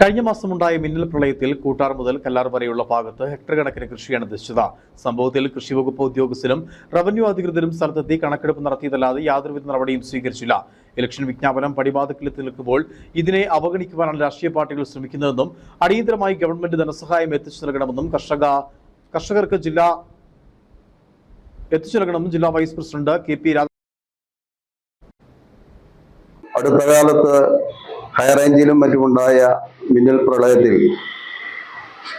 കഴിഞ്ഞ മാസമുണ്ടായ മിന്നൽ പ്രളയത്തിൽ കൂട്ടാർ മുതൽ കല്ലാർ വരെയുള്ള ഭാഗത്ത് ഹെക്ടർ കണക്കിന് കൃഷിയാണ് നശിച്ചത് സംഭവത്തിൽ കൃഷി വകുപ്പ് ഉദ്യോഗസ്ഥരും റവന്യൂ അധികൃതരും സ്ഥലത്തെത്തി കണക്കെടുപ്പ് നടത്തിയതല്ലാതെ യാതൊരുവിധ നടപടിയും സ്വീകരിച്ചില്ല. ഇലക്ഷൻ വിജ്ഞാപനം പടിവാതിക്കലെത്തി നിൽക്കുമ്പോൾ ഇതിനെ അവഗണിക്കുവാനാണ് രാഷ്ട്രീയ പാർട്ടികൾ ശ്രമിക്കുന്നതെന്നും അടിയന്തരമായി ഗവൺമെന്റ് ധനസഹായം എത്തിച്ചു നൽകണമെന്നും കർഷക കർഷകർക്ക് ജില്ലാ എത്തിച്ചു നൽകണമെന്നും ജില്ലാ വൈസ് പ്രസിഡന്റ് കെ പി അടുത്ത കാലത്ത് ഹൈറേഞ്ചിലും മറ്റുമുണ്ടായ മിന്നൽ പ്രളയത്തിൽ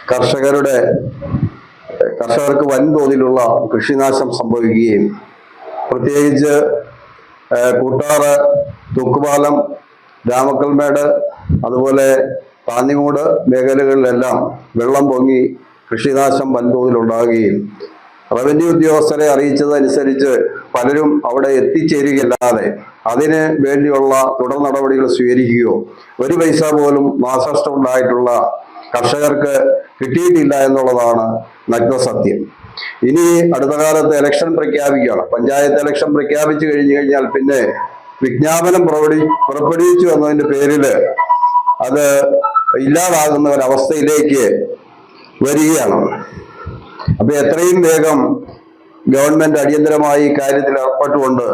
കർഷകരുടെ കർഷകർക്ക് വൻതോതിലുള്ള കൃഷിനാശം സംഭവിക്കുകയും പ്രത്യേകിച്ച് കൂട്ടാറ് തൂക്കുപാലം രാമക്കൽമേട് അതുപോലെ താന്നിമൂട് മേഖലകളിലെല്ലാം വെള്ളം പൊങ്ങി കൃഷിനാശം വൻതോതിലുണ്ടാകുകയും റവന്യൂ ഉദ്യോഗസ്ഥരെ അറിയിച്ചതനുസരിച്ച് പലരും അവിടെ എത്തിച്ചേരുകയല്ലാതെ അതിന് വേണ്ടിയുള്ള തുടർ നടപടികൾ സ്വീകരിക്കുകയോ ഒരു പൈസ പോലും നാശനഷ്ടം ഉണ്ടായിട്ടുള്ള കർഷകർക്ക് കിട്ടിയിട്ടില്ല എന്നുള്ളതാണ് നഗ്നസത്യം ഇനി അടുത്ത കാലത്ത് ഇലക്ഷൻ പ്രഖ്യാപിക്കുകയാണ്. പഞ്ചായത്ത് ഇലക്ഷൻ പ്രഖ്യാപിച്ചു കഴിഞ്ഞു കഴിഞ്ഞാൽ പിന്നെ വിജ്ഞാപനം പുറപ്പെടി പുറപ്പെടുവിച്ചു എന്നതിന്റെ പേരിൽ അത് ഇല്ലാതാകുന്ന ഒരവസ്ഥയിലേക്ക് വരികയാണ്. അപ്പൊ എത്രയും വേഗം ഗവൺമെന്റ് അടിയന്തരമായി കാര്യത്തിൽ ഏർപ്പെട്ടുകൊണ്ട്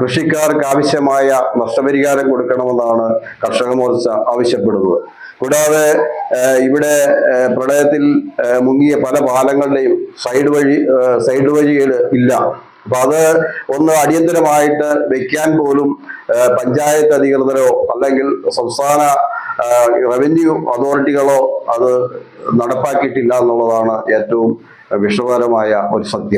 കൃഷിക്കാർക്ക് ആവശ്യമായ നഷ്ടപരിഹാരം കൊടുക്കണമെന്നാണ് കർഷക മോർച്ച ആവശ്യപ്പെടുന്നത്. കൂടാതെ ഇവിടെ പ്രളയത്തിൽ മുങ്ങിയ പല പാലങ്ങളുടെയും സൈഡ് വഴി സൈഡ് വഴികൾ ഇല്ല. അപ്പൊ അത് ഒന്ന് അടിയന്തരമായിട്ട് വെക്കാൻ പോലും പഞ്ചായത്ത് അധികൃതരോ അല്ലെങ്കിൽ സംസ്ഥാന റവന്യൂ അതോറിറ്റികളോ അത് നടപ്പാക്കിയിട്ടില്ല എന്നുള്ളതാണ് ഏറ്റവും വിഷമകരമായ ഒരു സത്യം.